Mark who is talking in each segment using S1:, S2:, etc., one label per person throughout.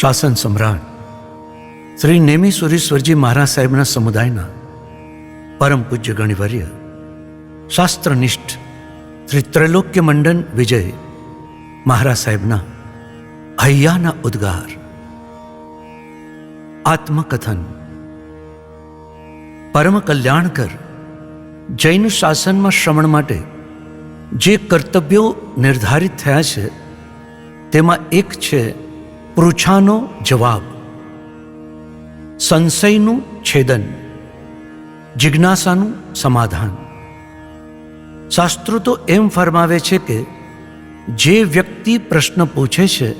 S1: શાસન સમ્રાટ. શ્રી નેમી સુરેશ્વરજી મહારાજ સાહેબના સમુદાયના પરમ પૂજ્ય ગણિવર્ય, શાસ્ત્રનિષ્ઠ શ્રી ત્રૈલોક્ય મંડન વિજય મહારાજ સાહેબના હૈયાના ઉદ્ગાર. આત્મકથન. પરમ કલ્યાણકર જૈન શાસનમાં શ્રવણ માટે જે કર્તવ્યો નિર્ધારિત થયા છે, તેમાં એક છે પૃછાનો જવાબ. સંશયનું છેદન. જિજ્ઞાસાનું સમાધાન. શાસ્ત્રો તો એમ ફરમાવે છે કે, જે વ્યક્તિ પ્રશ્ન પૂછે છે,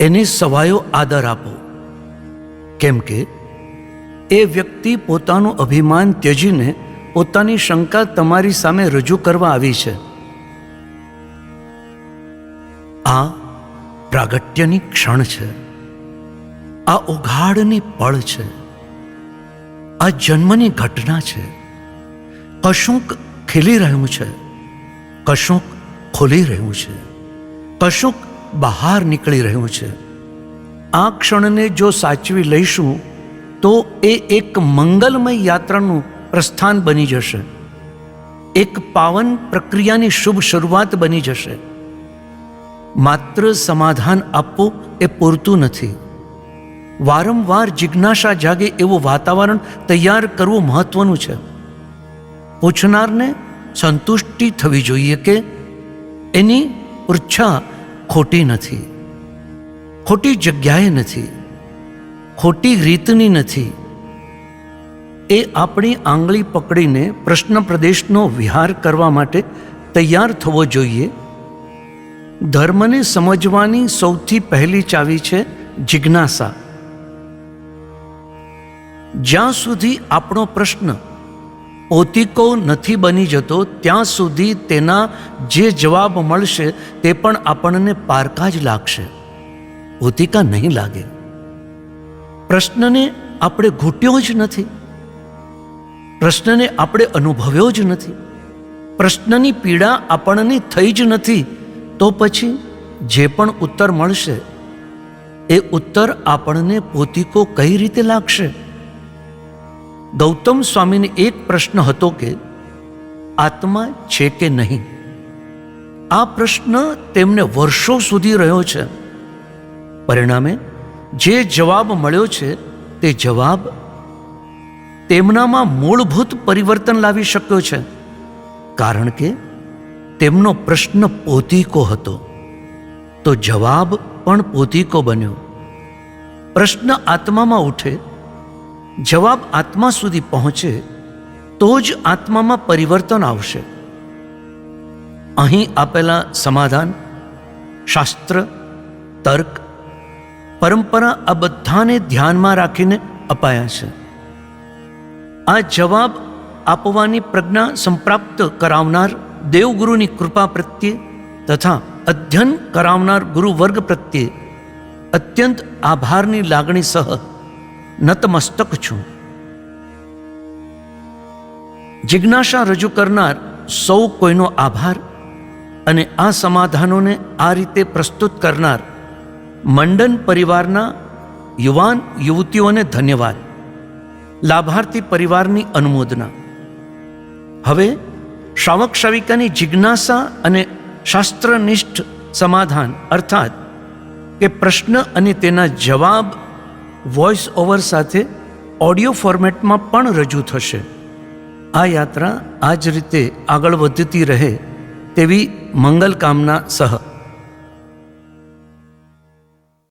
S1: એને સવાયો આદર આપો. કેમ કે, એ વ્યક્તિ પોતાનું અભિમાન ત્યજીને પોતાની શંકા તમારી સામે રજૂ કરવા આવી છે. આ પ્રાગટ્યની ક્ષણ છે. આ ઉઘાડની પળ છે. આ જન્મની ઘટના છે. કશુંક ખીલી રહ્યું છે. કશુંક ખોલી રહ્યું છે. કશુંક બહાર નીકળી રહ્યું છે. આ ક્ષણને જો સાચવી લઈશું, તો એ એક મંગલમય યાત્રાનું પ્રસ્થાન બની જશે. એક પાવન પ્રક્રિયાની શુભ શરૂઆત બની જશે. માત્ર સમાધાન આપવું એ પૂરતું નથી. વારંવાર જિજ્ઞાસા જાગે એવું વાતાવરણ તૈયાર કરવું મહત્વનું છે. પૂછનારને સંતુષ્ટિ થવી જોઈએ કે એની ઉર્છા ખોટી નથી. ખોટી જગ્યાએ નથી. ખોટી રીતની નથી. એ આપણી આંગળી પકડીને પ્રશ્ન પ્રદેશનો વિહાર કરવા માટે તૈયાર થવો જોઈએ ધર્મને સમજવાની સૌથી પહેલી ચાવી છે જિજ્ઞાસા. જ્યાં સુધી આપણો પ્રશ્ન ઓતિકો નથી બની જતો, ત્યાં સુધી તેના જે જવાબ મળશે તે પણ આપણને પારકા જ લાગશે. ઓતિકા નહીં લાગે. પ્રશ્નને આપણે ઘૂંટ્યો જ નથી. પ્રશ્નને આપણે અનુભવ્યો જ નથી. પ્રશ્નની પીડા આપણને થઈ જ નથી. તો પછી જે પણ ઉત્તર મળશે, એ ઉત્તર આપણને પોતિકો કઈ રીતે લાગશે? ગૌતમ સ્વામીને એક પ્રશ્ન હતો કે, આત્મા છે કે નહીં? આ પ્રશ્ન તેમને વર્ષો સુધી રહ્યો છે. પરિણામે જે જવાબ મળ્યો છે, તે જવાબ તેમનામાં મૂળભૂત પરિવર્તન લાવી શક્યો છે. કારણ કે તેમનો પ્રશ્ન પોતીકો હતો. તો જવાબ પણ પોતીકો બન્યો. પ્રશ્ન આત્મામાં ઉઠે, જવાબ આત્મા સુધી પહોંચે, તો જ આત્મામાં પરિવર્તન આવશે. અહીં આપેલા સમાધાન, શાસ્ત્ર, તર્ક, પરંપરા આ બધાને ધ્યાનમાં રાખીને અપાયા છે. આ જવાબ આપવાની પ્રજ્ઞા સંપ્રાપ્ત કરાવનાર દેવગુરુની કૃપા પ્રત્યે તથા અધ્યયન કરાવનાર ગુરુ વર્ગ પ્રત્યે અત્યંત આભારની લાગણી સહ નતમસ્તક છું. જિજ્ઞાસા રજૂ કરનાર સૌ કોઈનો આભાર અને આ સમાધાનોને આ રીતે પ્રસ્તુત કરનાર મંડન પરિવારના યુવાન યુવતીઓને ધન્યવાદ. લાભાર્થી પરિવારની અનુમોદના. હવે શ્રાવક શ્રાવિકાની જિજ્ઞાસા અને શાસ્ત્રનિષ્ઠ સમાધાન અર્થાત કે પ્રશ્ન અને તેના જવાબ વોઇસ ઓવર સાથે ઓડિયો ફોર્મેટમાં પણ રજૂ થશે. આ યાત્રા આ જ રીતે આગળ વધતી રહે તેવી મંગલ કામના સહ.